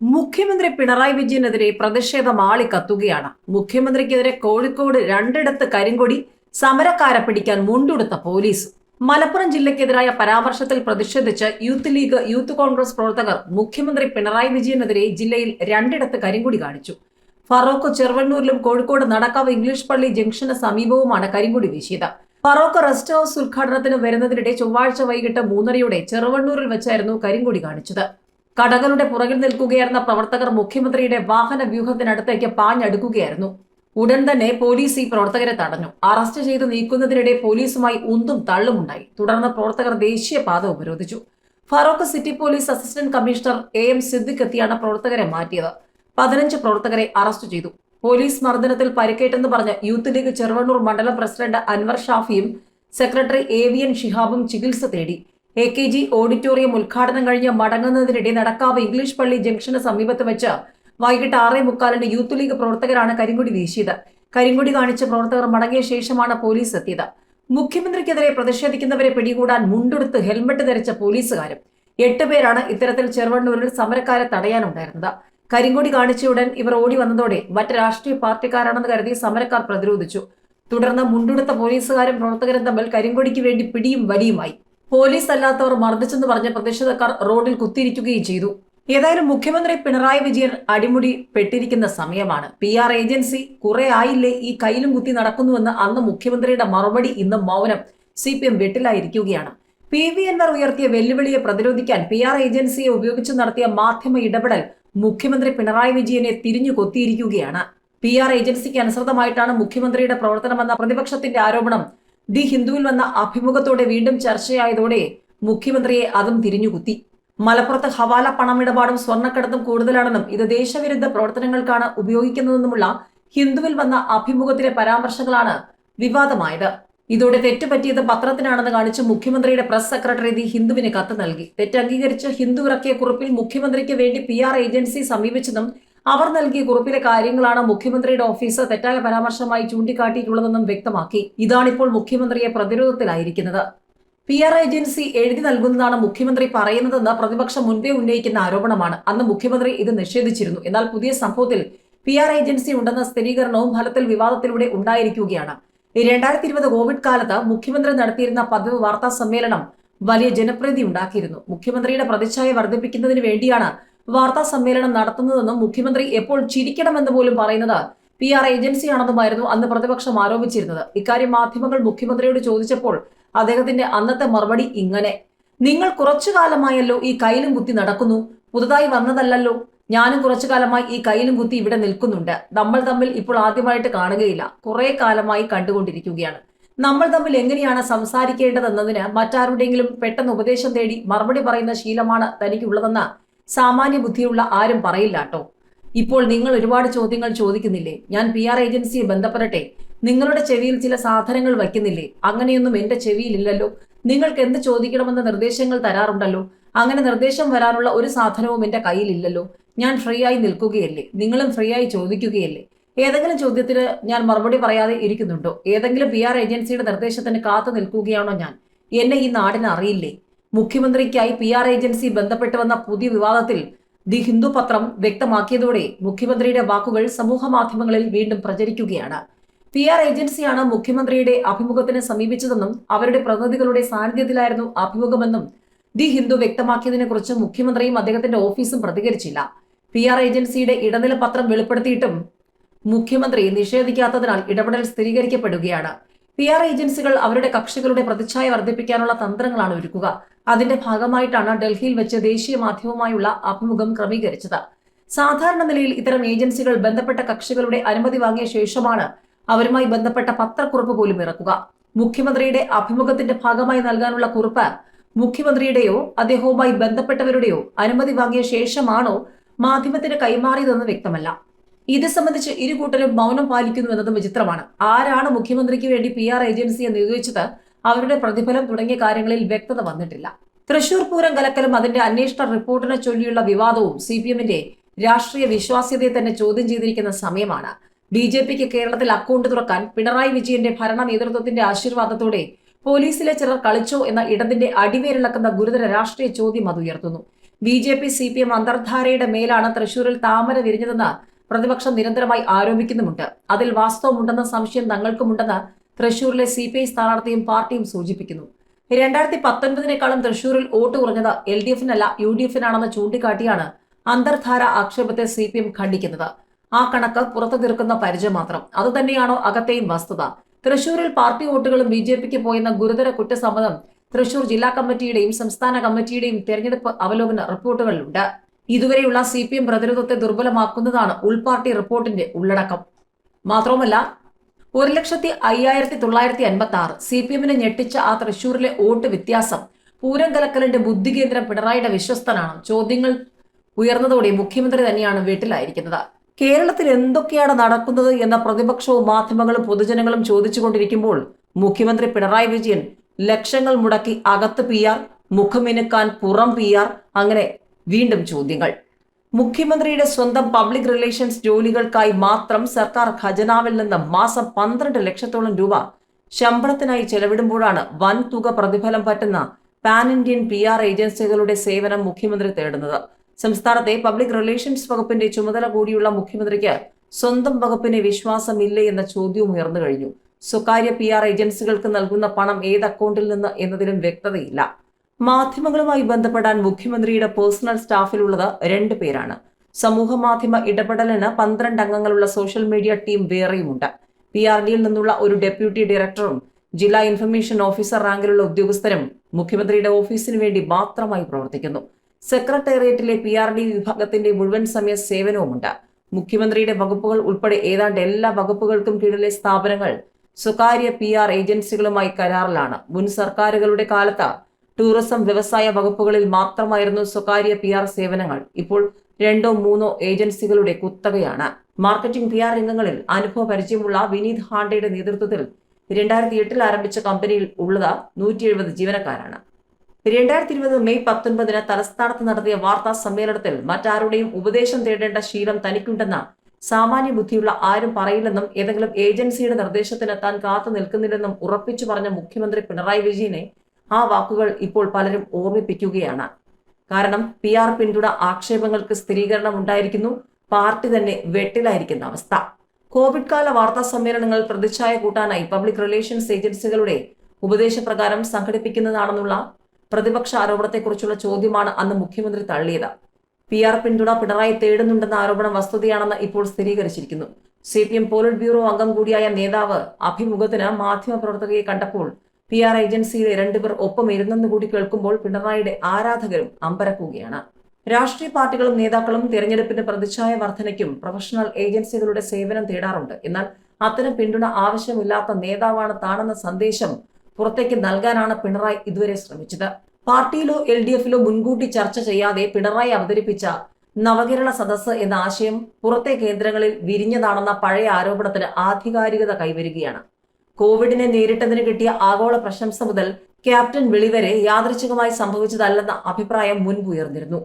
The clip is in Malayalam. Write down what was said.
മുഖ്യമന്ത്രി പിണറായി വിജയനെതിരെ പ്രതിഷേധം ആളിക്കത്തുകയാണ് മുഖ്യമന്ത്രിക്കെതിരെ കോഴിക്കോട് രണ്ടിടത്ത് കരിങ്കൊടി സമരക്കാരെ പിടിക്കാൻ മുണ്ടുടുത്ത പോലീസ്. മലപ്പുറം ജില്ലയ്ക്കെതിരായ പരാമർശത്തിൽ പ്രതിഷേധിച്ച് യൂത്ത് ലീഗ് യൂത്ത് കോൺഗ്രസ് പ്രവർത്തകർ മുഖ്യമന്ത്രി പിണറായി വിജയനെതിരെ ജില്ലയിൽ രണ്ടിടത്ത് കരിങ്കൊടി കാണിച്ചു. ഫറോക്ക് ചെറുവണ്ണൂരിലും കോഴിക്കോട് നടക്കാവ് ഇംഗ്ലീഷ് പള്ളി ജംഗ്ഷന് സമീപവുമാണ് കരിങ്കൊടി വീശിയത്. ഫറോക്ക് റെസ്റ്റ് ഹൌസ് ഉദ്ഘാടനത്തിന് വരുന്നതിനിടെ ചൊവ്വാഴ്ച വൈകിട്ട് മൂന്നരയോടെ ചെറുവണ്ണൂരിൽ വെച്ചായിരുന്നു കരിങ്കൊടി കാണിച്ചത്. കടകളുടെ പുറകിൽ നിൽക്കുകയായിരുന്ന പ്രവർത്തകർ മുഖ്യമന്ത്രിയുടെ വാഹന വ്യൂഹത്തിനടുത്തേക്ക് പാഞ്ഞടുക്കുകയായിരുന്നു. ഉടൻ തന്നെ പോലീസ് ഈ പ്രവർത്തകരെ തടഞ്ഞു. അറസ്റ്റ് ചെയ്ത് നീക്കുന്നതിനിടെ പോലീസുമായി ഉന്തും തള്ളുമുണ്ടായി. തുടർന്ന് പ്രവർത്തകർ ദേശീയപാത ഉപരോധിച്ചു. Feroke city police assistant commissioner A M Siddique എത്തിയാണ് പ്രവർത്തകരെ മാറ്റിയത്. പതിനഞ്ച് പ്രവർത്തകരെ അറസ്റ്റ് ചെയ്തു. പോലീസ് മർദ്ദനത്തിൽ പരിക്കേറ്റെന്ന് പറഞ്ഞ് യൂത്ത് ലീഗ് ചെറുവണ്ണൂർ മണ്ഡലം പ്രസിഡന്റ് അൻവർ ഷാഫിയും സെക്രട്ടറി എ വി എൻ ഷിഹാബും ചികിത്സ തേടി. എ കെ ജി ഓഡിറ്റോറിയം ഉദ്ഘാടനം കഴിഞ്ഞ് മടങ്ങുന്നതിനിടെ നടക്കാവ് ഇംഗ്ലീഷ് പള്ളി ജംഗ്ഷന് സമീപത്ത് വെച്ച് വൈകിട്ട് ആറേ മുക്കാലിന് യൂത്ത് ലീഗ് പ്രവർത്തകരാണ് കരിങ്കൊടി വീശിയത്. കരിങ്കൊടി കാണിച്ച പ്രവർത്തകർ മടങ്ങിയ ശേഷമാണ് പോലീസ് എത്തിയത്. മുഖ്യമന്ത്രിക്കെതിരെ പ്രതിഷേധിക്കുന്നവരെ പിടികൂടാൻ മുണ്ടെടുത്ത് ഹെൽമെറ്റ് ധരിച്ച പോലീസുകാരും എട്ട് പേരാണ് ഇത്തരത്തിൽ ചെറുവണ്ണൂരിൽ സമരക്കാരെ തടയാനുണ്ടായിരുന്നത്. കരിങ്കൊടി കാണിച്ചയുടൻ ഇവർ ഓടി വന്നതോടെ മറ്റ് രാഷ്ട്രീയ പാർട്ടിക്കാരാണെന്ന് കരുതി സമരക്കാർ പ്രതിരോധിച്ചു. തുടർന്ന് മുണ്ടെടുത്ത പോലീസുകാരും പ്രവർത്തകരും തമ്മിൽ കരിങ്കൊടിക്ക് വേണ്ടി പിടിയും വലിയുമായി. പോലീസ് അല്ലാത്തവർ മർദ്ദിച്ചെന്ന് പറഞ്ഞ പ്രതിഷേധക്കാർ റോഡിൽ കുത്തിയിരിക്കുകയും ചെയ്തു. ഏതായാലും മുഖ്യമന്ത്രി പിണറായി വിജയൻ അടിമുടി പെട്ടിരിക്കുന്ന സമയമാണ്. പി ആർ ഏജൻസി കുറെ ആയില്ലേ ഈ കയ്യിലും കുത്തി നടക്കുന്നുവെന്ന് അന്ന് മുഖ്യമന്ത്രിയുടെ മറുപടി ഇന്ന് മൗനം സി പി എം വെട്ടിലായിരിക്കുകയാണ്. പി വി എൻആർ ഉയർത്തിയ വെല്ലുവിളിയെ പ്രതിരോധിക്കാൻ പി ആർ ഏജൻസിയെ ഉപയോഗിച്ച് നടത്തിയ മാധ്യമ ഇടപെടൽ മുഖ്യമന്ത്രി പിണറായി വിജയനെ തിരിഞ്ഞു കൊത്തിയിരിക്കുകയാണ്. പി ആർ ഏജൻസിക്ക് അനുസൃതമായിട്ടാണ് മുഖ്യമന്ത്രിയുടെ പ്രവർത്തനമെന്ന പ്രതിപക്ഷത്തിന്റെ ആരോപണം ദി ഹിന്ദുവിൽ വന്ന അഭിമുഖത്തോടെ വീണ്ടും ചർച്ചയായതോടെ മുഖ്യമന്ത്രിയെ അതും തിരിഞ്ഞുകുത്തി. മലപ്പുറത്ത് ഹവാല പണമിടപാടും സ്വർണക്കടത്തും കൂടുതലാണെന്നും ഇത് ദേശവിരുദ്ധ പ്രവർത്തനങ്ങൾക്കാണ് ഉപയോഗിക്കുന്നതെന്നുമുള്ള ഹിന്ദുവിൽ വന്ന അഭിമുഖത്തിലെ പരാമർശങ്ങളാണ് വിവാദമായത്. ഇതോടെ തെറ്റുപറ്റിയത് പത്രത്തിനാണെന്ന് കാണിച്ച് മുഖ്യമന്ത്രിയുടെ പ്രസ് സെക്രട്ടറി ദി ഹിന്ദുവിന് കത്ത് നൽകി. തെറ്റ് അംഗീകരിച്ച് ഹിന്ദു ഇറക്കിയ കുറിപ്പിൽ മുഖ്യമന്ത്രിക്ക് വേണ്ടി പി ആർ ഏജൻസി സമീപിച്ചതും അവർ നൽകിയ കുറിപ്പിലെ കാര്യങ്ങളാണ് മുഖ്യമന്ത്രിയുടെ ഓഫീസ് തെറ്റായ പരാമർശമായി ചൂണ്ടിക്കാട്ടിയിട്ടുള്ളതെന്നും വ്യക്തമാക്കി. ഇതാണിപ്പോൾ മുഖ്യമന്ത്രിയെ പ്രതിരോധത്തിലായിരിക്കുന്നത്. പി ആർ ഏജൻസി എഴുതി നൽകുന്നതാണ് മുഖ്യമന്ത്രി പറയുന്നതെന്ന് പ്രതിപക്ഷം മുൻപേ ഉന്നയിക്കുന്ന ആരോപണമാണ്. അന്ന് മുഖ്യമന്ത്രി ഇത് നിഷേധിച്ചിരുന്നു. എന്നാൽ പുതിയ സംഭവത്തിൽ പി ആർ ഏജൻസി ഉണ്ടെന്ന സ്ഥിരീകരണവും ഫലത്തിൽ വിവാദത്തിലൂടെ ഉണ്ടായിരിക്കുകയാണ്. രണ്ടായിരത്തി ഇരുപത് കോവിഡ് കാലത്ത് മുഖ്യമന്ത്രി നടത്തിയിരുന്ന പതിവ് വാർത്താ സമ്മേളനം വലിയ ജനപ്രീതി ഉണ്ടാക്കിയിരുന്നു. മുഖ്യമന്ത്രിയുടെ പ്രതിച്ഛായ വർദ്ധിപ്പിക്കുന്നതിന് വേണ്ടിയാണ് വാർത്താ സമ്മേളനം നടത്തുന്നതെന്നും മുഖ്യമന്ത്രി എപ്പോൾ ചിരിക്കണമെന്ന് പോലും പറയുന്നത് പി ആർ ഏജൻസിയാണെന്നുമായിരുന്നു അന്ന് പ്രതിപക്ഷം ആരോപിച്ചിരുന്നത്. ഇക്കാര്യം മാധ്യമങ്ങൾ മുഖ്യമന്ത്രിയോട് ചോദിച്ചപ്പോൾ അദ്ദേഹത്തിന്റെ അന്നത്തെ മറുപടി ഇങ്ങനെ. നിങ്ങൾ കുറച്ചു കാലമായല്ലോ ഈ കയ്യിലും കുത്തി നടക്കുന്നു. പുതുതായി വന്നതല്ലല്ലോ. ഞാനും കുറച്ചു കാലമായി ഈ കയ്യിലും കുത്തി ഇവിടെ നിൽക്കുന്നുണ്ട്. നമ്മൾ തമ്മിൽ ഇപ്പോൾ ആദ്യമായിട്ട് കാണുകയില്ല. കുറെ കാലമായി കണ്ടുകൊണ്ടിരിക്കുകയാണ്. നമ്മൾ തമ്മിൽ എങ്ങനെയാണ് സംസാരിക്കേണ്ടതെന്നതിന് മറ്റാരുടെയെങ്കിലും പെട്ടെന്ന് ഉപദേശം തേടി മറുപടി പറയുന്ന ശീലമാണ് തനിക്കുള്ളതെന്ന് സാമാന്യ ബുദ്ധിയുള്ള ആരും പറയില്ല കേട്ടോ. ഇപ്പോൾ നിങ്ങൾ ഒരുപാട് ചോദ്യങ്ങൾ ചോദിക്കുന്നില്ലേ? ഞാൻ പി ആർ ഏജൻസിയെ ബന്ധപ്പെടട്ടെ. നിങ്ങളുടെ ചെവിയിൽ ചില സാധനങ്ങൾ വയ്ക്കുന്നില്ലേ? അങ്ങനെയൊന്നും എന്റെ ചെവിയിലില്ലല്ലോ. നിങ്ങൾക്ക് എന്ത് ചോദിക്കണമെന്ന നിർദ്ദേശങ്ങൾ തരാറുണ്ടല്ലോ? അങ്ങനെ നിർദ്ദേശം വരാനുള്ള ഒരു സാധനവും എന്റെ കയ്യിലില്ലല്ലോ. ഞാൻ ഫ്രീ ആയി നിൽക്കുകയല്ലേ? നിങ്ങളും ഫ്രീ ആയി ചോദിക്കുകയല്ലേ? ഏതെങ്കിലും ചോദ്യത്തിന് ഞാൻ മറുപടി പറയാതെ ഇരിക്കുന്നുണ്ടോ? ഏതെങ്കിലും പി ആർ ഏജൻസിയുടെ നിർദ്ദേശത്തിന് കാത്തു നിൽക്കുകയാണോ ഞാൻ? എന്നെ ഈ നാടിന് അറിയില്ലേ? മുഖ്യമന്ത്രിക്കായി പി ആർ ഏജൻസി ബന്ധപ്പെട്ട് വന്ന പുതിയ വിവാദത്തിൽ ദി ഹിന്ദു പത്രം വ്യക്തമാക്കിയതോടെ മുഖ്യമന്ത്രിയുടെ വാക്കുകൾ സമൂഹ മാധ്യമങ്ങളിൽ വീണ്ടും പ്രചരിക്കുകയാണ്. പി ആർ ഏജൻസിയാണ് മുഖ്യമന്ത്രിയുടെ അഭിമുഖത്തിന് സമീപിച്ചതെന്നും അവരുടെ പ്രതിനിധികളുടെ സാന്നിധ്യത്തിലായിരുന്നു അഭിമുഖമെന്നും ദി ഹിന്ദു വ്യക്തമാക്കിയതിനെ കുറിച്ച് മുഖ്യമന്ത്രിയും അദ്ദേഹത്തിന്റെ ഓഫീസും പ്രതികരിച്ചില്ല. പി ആർ ഏജൻസിയുടെ ഇടനില പത്രം വെളിപ്പെടുത്തിയിട്ടും മുഖ്യമന്ത്രി നിഷേധിക്കാത്തതിനാൽ ഇടപെടൽ സ്ഥിരീകരിക്കപ്പെടുകയാണ്. പി ആർ ഏജൻസികൾ അവരുടെ കക്ഷികളുടെ പ്രതിച്ഛായ വർദ്ധിപ്പിക്കാനുള്ള തന്ത്രങ്ങളാണ് ഒരുക്കുക. അതിന്റെ ഭാഗമായിട്ടാണ് ഡൽഹിയിൽ വെച്ച് ദേശീയ മാധ്യമവുമായുള്ള അഭിമുഖം ക്രമീകരിച്ചത്. സാധാരണ നിലയിൽ ഇത്തരം ഏജൻസികൾ ബന്ധപ്പെട്ട കക്ഷികളുടെ അനുമതി വാങ്ങിയ ശേഷമാണ് അവരുമായി ബന്ധപ്പെട്ട പത്രക്കുറിപ്പ് പോലും ഇറക്കുക. മുഖ്യമന്ത്രിയുടെ അഭിമുഖത്തിന്റെ ഭാഗമായി നൽകാനുള്ള കുറിപ്പ് മുഖ്യമന്ത്രിയുടെയോ അദ്ദേഹവുമായി ബന്ധപ്പെട്ടവരുടെയോ അനുമതി വാങ്ങിയ ശേഷമാണോ മാധ്യമത്തിന് കൈമാറിയതെന്ന് വ്യക്തമല്ല. ഇത് സംബന്ധിച്ച് ഇരു കൂട്ടരും മൗനം പാലിക്കുന്നു എന്നതും വിചിത്രമാണ്. ആരാണ് മുഖ്യമന്ത്രിക്ക് വേണ്ടി പി ആർ ഏജൻസിയെ നിയോഗിച്ചത്? അവരുടെ പ്രതിഫലം തുടങ്ങിയ കാര്യങ്ങളിൽ വ്യക്തത വന്നിട്ടില്ല. തൃശൂർ പൂരം കലക്കലും അതിന്റെ അന്വേഷണ റിപ്പോർട്ടിനെ ചൊല്ലിയുള്ള വിവാദവും സി പി എമ്മിന്റെ രാഷ്ട്രീയ വിശ്വാസ്യതയെ തന്നെ ചോദ്യം ചെയ്തിരിക്കുന്ന സമയമാണ്. ബി ജെ പിക്ക് കേരളത്തിൽ അക്കൗണ്ട് തുറക്കാൻ പിണറായി വിജയന്റെ ഭരണ നേതൃത്വത്തിന്റെ ആശീർവാദത്തോടെ പോലീസിലെ ചിലർ കളിച്ചോ എന്ന ഇടതിന്റെ അടിവേരിളക്കുന്ന ഗുരുതര രാഷ്ട്രീയ ചോദ്യം അത് ഉയർത്തുന്നു. B J P C P M അന്തർധാരയുടെ മേലാണ് തൃശൂരിൽ താമര വിരിഞ്ഞതെന്ന് പ്രതിപക്ഷം നിരന്തരമായി ആരോപിക്കുന്നുമുണ്ട്. അതിൽ വാസ്തവമുണ്ടെന്ന സംശയം തങ്ങൾക്കുമുണ്ടെന്ന് തൃശൂരിലെ സി പി ഐ സ്ഥാനാർത്ഥിയും പാർട്ടിയും സൂചിപ്പിക്കുന്നു. രണ്ടായിരത്തി പത്തൊൻപതിനേക്കാളും തൃശൂരിൽ വോട്ട് കുറഞ്ഞത് എൽ ഡി എഫിനല്ല യു ഡി എഫിനാണെന്ന് ചൂണ്ടിക്കാട്ടിയാണ് അന്തർധാര ആക്ഷേപത്തെ സി പി എം ഖണ്ഡിക്കുന്നത്. ആ കണക്ക് പുറത്തു തീർക്കുന്ന പരിചയം മാത്രം. അതുതന്നെയാണോ അകത്തെയും വസ്തുത? തൃശൂരിൽ പാർട്ടി വോട്ടുകളും ബി ജെ പിക്ക് പോയെന്ന ഗുരുതര കുറ്റസമ്മതം തൃശൂർ ജില്ലാ കമ്മിറ്റിയുടെയും സംസ്ഥാന കമ്മിറ്റിയുടെയും തെരഞ്ഞെടുപ്പ് അവലോകന റിപ്പോർട്ടുകളിലുണ്ട്. ഇതുവരെയുള്ള സി പി എം പ്രതിരോധത്തെ ദുർബലമാക്കുന്നതാണ് ഉൾപാർട്ടി റിപ്പോർട്ടിന്റെ ഉള്ളടക്കം. മാത്രവുമല്ല ഒരു ലക്ഷത്തി അയ്യായിരത്തി തൊള്ളായിരത്തി അൻപത്തി ആറ് സി പി എമ്മിനെ ഞെട്ടിച്ച ആ തൃശൂരിലെ വോട്ട് വ്യത്യാസം. പൂരം കലക്കലിന്റെ ബുദ്ധികേന്ദ്രം പിണറായിയുടെ വിശ്വസ്തനാണ്. ചോദ്യങ്ങൾ ഉയർന്നതോടെ മുഖ്യമന്ത്രി തന്നെയാണ് വീട്ടിലായിരിക്കുന്നത്. കേരളത്തിൽ എന്തൊക്കെയാണ് നടക്കുന്നത് എന്ന പ്രതിപക്ഷവും മാധ്യമങ്ങളും പൊതുജനങ്ങളും ചോദിച്ചുകൊണ്ടിരിക്കുമ്പോൾ മുഖ്യമന്ത്രി പിണറായി വിജയൻ ലക്ഷങ്ങൾ മുടക്കി അകത്ത് പി ആർ മുഖമിനുക്കാൻ പുറം പി ആർ അങ്ങനെ വീണ്ടും ചോദ്യങ്ങൾ. മുഖ്യമന്ത്രിയുടെ സ്വന്തം പബ്ലിക് റിലേഷൻസ് ജോലികൾക്കായി മാത്രം സർക്കാർ ഖജനാവിൽ നിന്ന് മാസം പന്ത്രണ്ട് ലക്ഷത്തോളം രൂപ ശമ്പളത്തിനായി ചെലവിടുമ്പോഴാണ് വൻ തുക പ്രതിഫലം പറ്റുന്ന പാൻ ഇന്ത്യൻ പി ആർ ഏജൻസികളുടെ സേവനം മുഖ്യമന്ത്രി തേടുന്നത്. സംസ്ഥാനത്തെ പബ്ലിക് റിലേഷൻസ് വകുപ്പിന്റെ ചുമതല കൂടിയുള്ള മുഖ്യമന്ത്രിക്ക് സ്വന്തം വകുപ്പിനെ വിശ്വാസമില്ലേ എന്ന ചോദ്യവും ഉയർന്നു കഴിഞ്ഞു. സ്വകാര്യ പി ആർ ഏജൻസികൾക്ക് നൽകുന്ന പണം ഏത് അക്കൗണ്ടിൽ നിന്ന് എന്നതിലും വ്യക്തതയില്ല. മാധ്യമങ്ങളുമായി ബന്ധപ്പെടാൻ മുഖ്യമന്ത്രിയുടെ പേഴ്സണൽ സ്റ്റാഫിലുള്ളത് രണ്ട് പേരാണ്. സമൂഹ മാധ്യമ ഇടപെടലിന് പന്ത്രണ്ട് അംഗങ്ങളുള്ള സോഷ്യൽ മീഡിയ ടീം വേറെയുമുണ്ട്. പി ആർ ഡിയിൽ നിന്നുള്ള ഒരു ഡെപ്യൂട്ടി ഡയറക്ടറും ജില്ലാ ഇൻഫർമേഷൻ ഓഫീസർ റാങ്കിലുള്ള ഉദ്യോഗസ്ഥരും മുഖ്യമന്ത്രിയുടെ ഓഫീസിന് വേണ്ടി മാത്രമായി പ്രവർത്തിക്കുന്നു. സെക്രട്ടേറിയറ്റിലെ പി ആർ ഡി വിഭാഗത്തിന്റെ മുഴുവൻ സമയ സേവനവുമുണ്ട്. മുഖ്യമന്ത്രിയുടെ വകുപ്പുകൾ ഉൾപ്പെടെ ഏതാണ്ട് എല്ലാ വകുപ്പുകൾക്കും കീഴിലെ സ്ഥാപനങ്ങൾ സ്വകാര്യ പി ആർ ഏജൻസികളുമായി കരാറിലാണ്. മുൻ സർക്കാരുകളുടെ കാലത്ത് ടൂറിസം വ്യവസായ വകുപ്പുകളിൽ മാത്രമായിരുന്നു സ്വകാര്യ പി ആർ സേവനങ്ങൾ. ഇപ്പോൾ രണ്ടോ മൂന്നോ ഏജൻസികളുടെ കുത്തകയാണ്. മാർക്കറ്റിംഗ് പി ആർ രംഗങ്ങളിൽ അനുഭവ പരിചയമുള്ള വിനീത് ഹാണ്ടയുടെ നേതൃത്വത്തിൽ രണ്ടായിരത്തി എട്ടിൽ ആരംഭിച്ച കമ്പനിയിൽ ഉള്ളത് നൂറ്റി എഴുപത് ജീവനക്കാരാണ്. രണ്ടായിരത്തി ഇരുപത് മെയ് പത്തൊൻപതിന് തലസ്ഥാനത്ത് നടത്തിയ വാർത്താ സമ്മേളനത്തിൽ മറ്റാരുടെയും ഉപദേശം തേടേണ്ട ശീലം തനിക്കുണ്ടെന്ന സാമാന്യ ബുദ്ധിയുള്ള ആരും പറയില്ലെന്നും ഏതെങ്കിലും ഏജൻസിയുടെ നിർദ്ദേശത്തിന് താൻ കാത്തു നിൽക്കുന്നില്ലെന്നും ഉറപ്പിച്ചു പറഞ്ഞ മുഖ്യമന്ത്രി പിണറായി വിജയനെ ആ വാക്കുകൾ ഇപ്പോൾ പലരും ഓർമ്മിപ്പിക്കുകയാണ്. കാരണം പി ആർ പിന്തുണ ആക്ഷേപങ്ങൾക്ക് സ്ഥിരീകരണം ഉണ്ടായിരിക്കുന്നു പാർട്ടി തന്നെ വെട്ടിലായിരിക്കുന്ന അവസ്ഥ. കോവിഡ് കാല വാർത്താ സമ്മേളനങ്ങൾ പ്രതിച്ഛായ കൂട്ടാനായി പബ്ലിക് റിലേഷൻസ് ഏജൻസികളുടെ ഉപദേശപ്രകാരം സംഘടിപ്പിക്കുന്നതാണെന്നുള്ള പ്രതിപക്ഷ ആരോപണത്തെക്കുറിച്ചുള്ള ചോദ്യമാണ് അന്ന് മുഖ്യമന്ത്രി തള്ളിയത്. പി ആർ പിന്തുണ പിണറായി തേടുന്നുണ്ടെന്ന ആരോപണം വസ്തുതയാണെന്ന് ഇപ്പോൾ സ്ഥിരീകരിച്ചിരിക്കുന്നു. C P M polit bureau അംഗം കൂടിയായ നേതാവ് അഭിമുഖത്തിന് മാധ്യമപ്രവർത്തകയെ കണ്ടപ്പോൾ പി ആർ ഏജൻസിയിലെ രണ്ടുപേർ ഒപ്പം ഇരുന്നെന്ന് കൂടി കേൾക്കുമ്പോൾ പിണറായിയുടെ ആരാധകരും അമ്പരക്കുകയാണ്. രാഷ്ട്രീയ പാർട്ടികളും നേതാക്കളും തിരഞ്ഞെടുപ്പിന്റെ പ്രതിച്ഛായ വർധനയ്ക്കും പ്രൊഫഷണൽ ഏജൻസികളുടെ സേവനം തേടാറുണ്ട്. എന്നാൽ അത്തരം പിന്തുണ ആവശ്യമില്ലാത്ത നേതാവാണ് താണെന്ന സന്ദേശം പുറത്തേക്ക് നൽകാനാണ് പിണറായി ഇതുവരെ ശ്രമിച്ചത്. പാർട്ടിയിലോ എൽ ഡി എഫിലോ മുൻകൂട്ടി ചർച്ച ചെയ്യാതെ പിണറായി അവതരിപ്പിച്ച നവകേരള സദസ്സ് എന്ന ആശയം പുറത്തെ കേന്ദ്രങ്ങളിൽ വിരിഞ്ഞതാണെന്ന പഴയ ആരോപണത്തിന് ആധികാരികത കൈവരികയാണ്. കോവിഡിനെ നേരിട്ടതിന് കിട്ടിയ ആഗോള പ്രശംസ മുതൽ ക്യാപ്റ്റൻ വിളി വരെ യാദൃച്ഛികമായി സംഭവിച്ചതല്ലെന്ന അഭിപ്രായം മുൻപുയർന്നിരുന്നു.